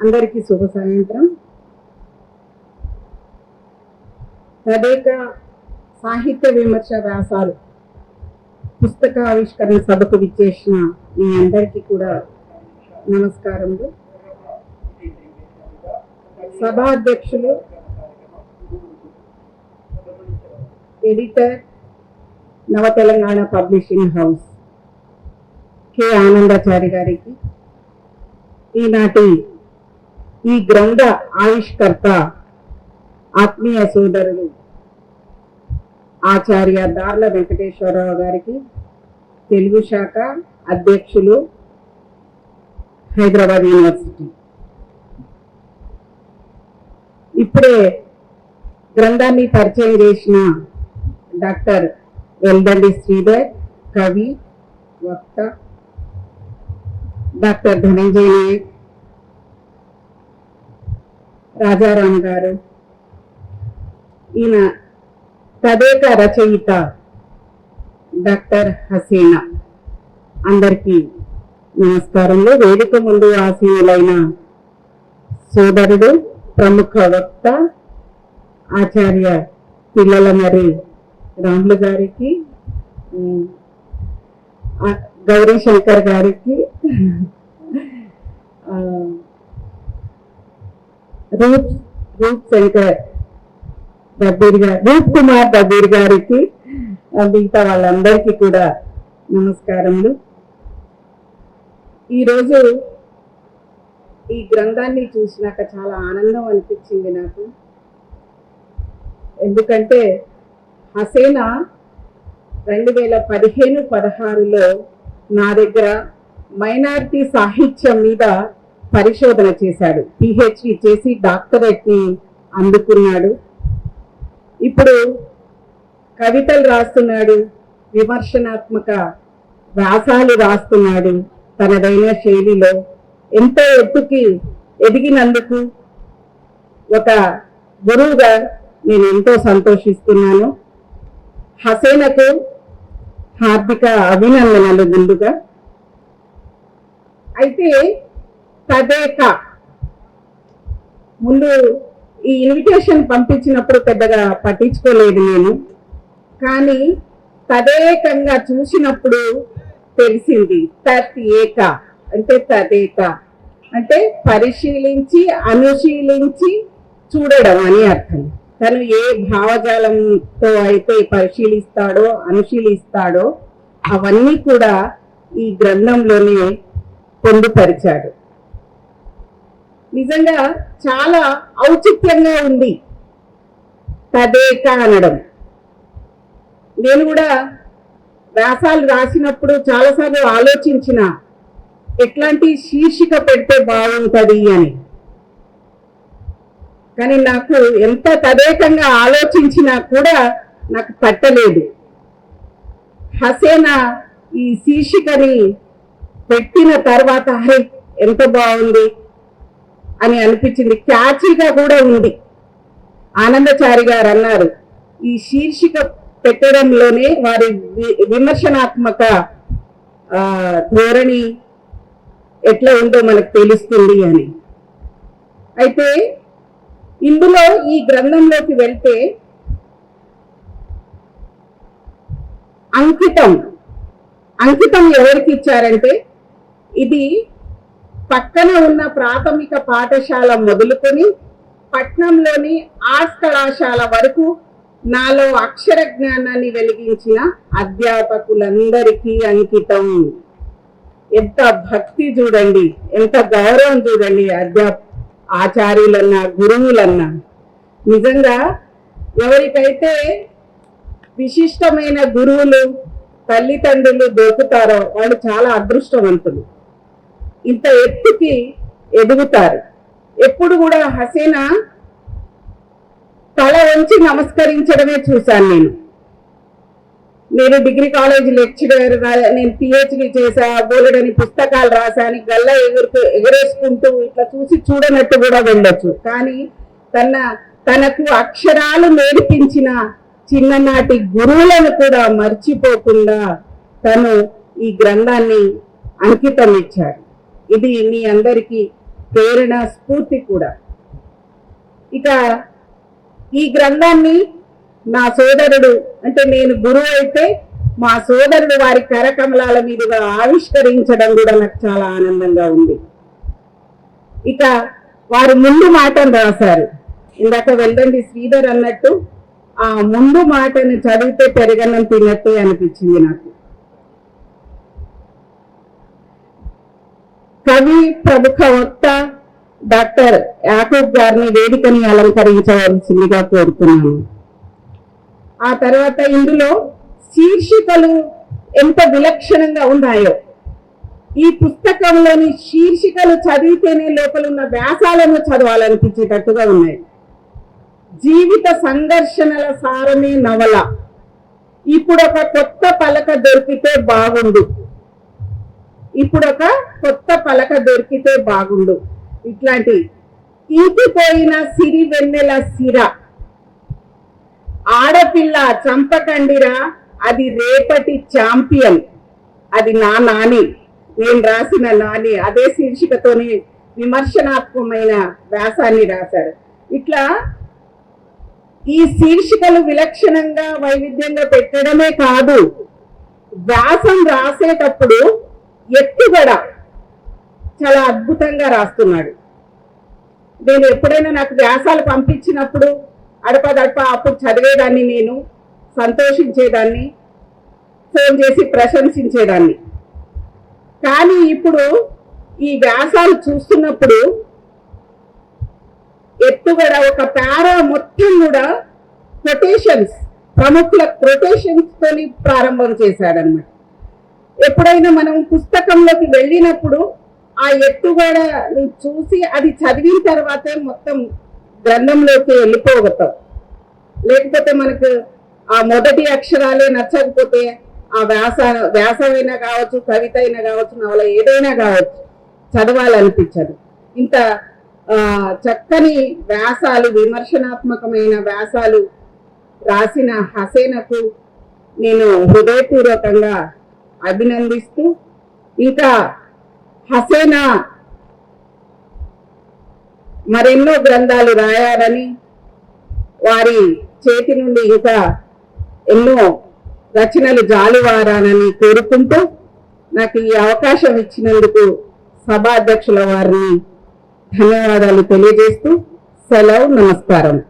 అందరికీ శుభ సాయంత్రం. తదేక సాహిత్య విమర్శ వ్యాసాలు పుస్తక ఆవిష్కరణ సభకు విచ్చేసిన మీ అందరికీ కూడా నమస్కారములు. సభాధ్యక్షులు editor Nava Telangana publishing house K. Anandachari గారికి ఈనాటి ఈ గ్రంథ ఆవిష్కర్త ఆత్మీయ సోదరుడు ఆచార్య దార్ల వెంకటేశ్వరరావు గారికి తెలుగు శాఖ అధ్యక్షులు హైదరాబాద్ యూనివర్సిటీ. ఇప్పుడే గ్రంథాన్ని పరిచయం చేసిన డాక్టర్ వెల్దండి శ్రీధర్ కవి వక్త డాక్టర్ ధనంజయ నాయక్ రాజారాం గారు. ఈయన తదేక రచయిత డాక్టర్ హసీనా. అందరికీ నమస్కారంలో వేదిక ముందు ఆశీనులైన సోదరుడు ప్రముఖ వక్త ఆచార్య పిల్లల మరి రాములు గారికి గౌరీ శంకర్ గారికి ఆ, రూప్ రూప్ శంకర్ దబ్బీర్ గారు రూప్ కుమార్ దబ్బీర్ గారికి మిగతా వాళ్ళందరికీ కూడా నమస్కారములు. ఈరోజు ఈ గ్రంథాన్ని చూసినాక చాలా ఆనందం అనిపించింది నాకు. ఎందుకంటే హసేనా రెండు వేల పదిహేను పదహారులో నా దగ్గర మైనారిటీ సాహిత్యం మీద పరిశోధన చేశాడు. పిహెచ్డి చేసి డాక్టరేట్ని అందుకున్నాడు. ఇప్పుడు కవితలు రాస్తున్నాడు విమర్శనాత్మక వ్యాసాలు రాస్తున్నాడు తనదైన శైలిలో. ఎంతో ఎత్తుకి ఎదిగినందుకు ఒక గురువుగా నేను ఎంతో సంతోషిస్తున్నాను. హసేనకు హార్దిక అభినందనలు ముందుగా. అయితే తదేక ముందు ఈ ఇన్విటేషన్ పంపించినప్పుడు పెద్దగా పట్టించుకోలేదు నేను. కానీ తదేకంగా చూసినప్పుడు తెలిసింది తత్ ఏక అంటే తదేక. అంటే పరిశీలించి అనుశీలించి చూడడం అని అర్థం. తను ఏ భావజాలంతో అయితే పరిశీలిస్తాడో అనుశీలిస్తాడో అవన్నీ కూడా ఈ గ్రంథంలోనే పొందుపరిచాడు. నిజంగా చాలా ఔచిత్యంగా ఉంది. తదేక అనడం. నేను కూడా వ్యాసాలు రాసినప్పుడు చాలాసార్లు ఆలోచించిన ఎట్లాంటి శీర్షిక పెడితే బాగుంటుంది అని. కానీ నాకు ఎంత తదేకంగా ఆలోచించినా కూడా నాకు పట్టలేదు. హసేనా ఈ శీర్షికని పెట్టిన తర్వాత హరే ఎంత బాగుంది. అని అనిపించింది. క్యాచీగా కూడా ఉంది. ఆనందచారి గారు అన్నారు ఈ శీర్షిక పెట్టడంలోనే వారి వి- విమర్శనాత్మక ధోరణి ఎట్లా ఉందో మనకు తెలుస్తుంది అని. అయితే ఇందులో ఈ గ్రంథంలోకి వెళ్తే అంకితం అంకితం ఎవరికి ఇచ్చారంటే ఇది పక్కన ఉన్న ప్రాథమిక పాఠశాల మొదలుకొని పట్నంలోని ఆర్ట్స్ కళాశాల వరకు నాలో అక్షర జ్ఞానాన్ని వెలిగించిన అధ్యాపకులందరికీ అంకితం. ఎంత భక్తి చూడండి ఎంత గౌరవం చూడండి అధ్యా ఆచార్యులన్నా గురువులన్నా. నిజంగా ఎవరికైతే విశిష్టమైన గురువులు తల్లిదండ్రులు దొరుకుతారో వాళ్ళు చాలా అదృష్టవంతులు. ఇంత ఎత్తుకి ఎదుగుతారు. ఎప్పుడు కూడా హసీనా తల వంచి నమస్కరించడమే చూశాను నేను. మీరు డిగ్రీ కాలేజ్ లెక్చరర్ నేను పిహెచ్డి చేశా బోలెడని పుస్తకాలు రాశాను గల్ల ఎగురు ఎగరేసుకుంటూ ఇట్లా చూసి చూడనట్టు కూడా వెళ్ళొచ్చు. కానీ తన తనకు అక్షరాలు నేర్పించిన చిన్ననాటి గురువులను కూడా మర్చిపోకుండా తను ఈ గ్రంథాన్ని అంకితం ఇచ్చాడు. ఇది మీ అందరికీ ప్రేరణ స్ఫూర్తి కూడా. ఇక ఈ గ్రంథాన్ని నా సోదరుడు అంటే నేను గురువు అయితే మా సోదరుడు వారి కరకమలాల మీదుగా ఆవిష్కరించడం కూడా నాకు చాలా ఆనందంగా ఉంది. ఇక వారు ముందు మాటను రాశారు. ఇందాక వెళ్ళండి శ్రీధర్ అన్నట్టు ఆ ముందు మాటను చదివితే పెరగన్నం తిన్నట్టే అనిపించింది నాకు. కవి ప్రముఖ వక్త డాక్టర్ యాకూబ్ గారిని వేదికని అలంకరించవలసిందిగా కోరుతున్నాను. ఆ తర్వాత ఇందులో శీర్షికలు ఎంత విలక్షణంగా ఉన్నాయో. ఈ పుస్తకంలోని శీర్షికలు చదివితేనే లోపల ఉన్న వ్యాసాలను చదవాలనిపించేటట్టుగా ఉన్నాయి. జీవిత సంఘర్షణల సారమే నవల. ఇప్పుడు ఒక కొత్త పలక దొరికితే బాగుండు. ఇప్పుడు ఒక కొత్త పలక దొరికితే బాగుండు. ఇట్లాంటి ఈకిపోయిన సిరి వెన్నెల సిర. ఆడపిల్ల చంపకండిరా అది రేపటి ఛాంపియన్ అది నా నాని నేను రాసిన నాని అదే శీర్షికతోని విమర్శనాత్మకమైన వ్యాసాన్ని రాశారు. ఇట్లా ఈ శీర్షికలు విలక్షణంగా వైవిధ్యంగా పెట్టడమే కాదు వ్యాసం రాసేటప్పుడు ఎత్తుగడ చాలా అద్భుతంగా రాస్తున్నాడు. నేను ఎప్పుడైనా నాకు వ్యాసాలు పంపించినప్పుడు అడపదడప అప్పుడు చదివేదాన్ని నేను సంతోషించేదాన్ని ఫోన్ చేసి ప్రశంసించేదాన్ని. కానీ ఇప్పుడు ఈ వ్యాసాలు చూస్తున్నప్పుడు ఎత్తుగడ ఒక పారా మొత్తం కూడా కొటేషన్స్ ప్రముఖుల కొటేషన్స్ తోని ప్రారంభం చేశాడనమాట ఎప్పుడైనా మనం పుస్తకంలోకి వెళ్ళినప్పుడు ఆ ఎత్తుగడ చూసి అది చదివిన తర్వాతే మొత్తం గ్రంథంలోకి వెళ్ళిపోగతాం లేకపోతే మనకు ఆ మొదటి అక్షరాలే నచ్చకపోతే ఆ వ్యాస వ్యాసమైనా కావచ్చు కవిత అయినా కావచ్చు నవల ఏదైనా కావచ్చు చదవాలనిపించదు. ఇంత చక్కని వ్యాసాలు విమర్శనాత్మకమైన వ్యాసాలు రాసిన హసేనకు నేను హృదయపూర్వకంగా అభినందిస్తూ ఇంకా హసేనా మరెన్నో గ్రంథాలు రాయాలని వారి చేతి నుండి ఇంకా ఎన్నో రచనలు జాలివారానని కోరుకుంటూ నాకు ఈ అవకాశం ఇచ్చినందుకు సభాధ్యక్షుల వారిని ధన్యవాదాలు తెలియజేస్తూ సెలవు నమస్కారం.